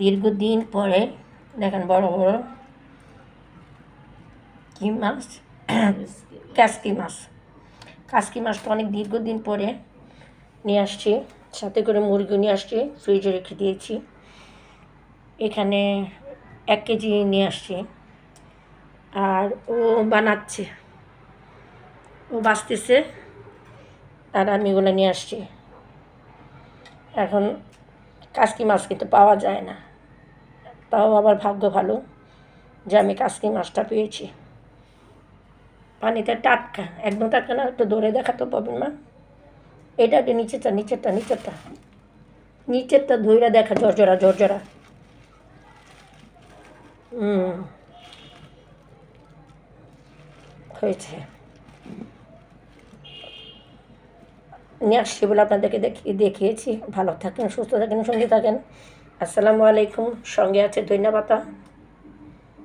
দীর্ঘদিন পরে, দেখেন বড় বড় কি মাছ? কাসকি মাছ। কাসকি মাছটা অনেক দীর্ঘদিন পরে নিয়ে আসছি, সাথে করে মুরগি নিয়ে আসছি ফ্রিজে রেখে দিয়েছি। এখানে এক কেজি নিয়ে আসছি। আর ও বানাচ্ছে। ও বাঁচতেছে, আর আমি ওগুলো নিয়ে আসছি। এখন কাসকি মাছ কিন্তু পাওয়া যায় না। তাও আবার ভাগ্য ভালো যে আমি কাসকি মাছটা পেয়েছি। পানিতে টাটকা একদম টাটকা না, একটু ধরে দেখাতে পাবেন মা। এটা একটু নিচেরটা নিচেরটা নিচেরটা। নিচেরটা ধইরা দেখা জর্জরা জর্জরা হুম। হয়েছে। নিয়ে আসছি বলে আপনাদেরকে দেখিয়ে দেখিয়েছি। ভালো থাকেন, সুস্থ থাকেন, সঙ্গে থাকেন। আসসালামু আলাইকুম। সঙ্গে আছে ধন্যবাদ।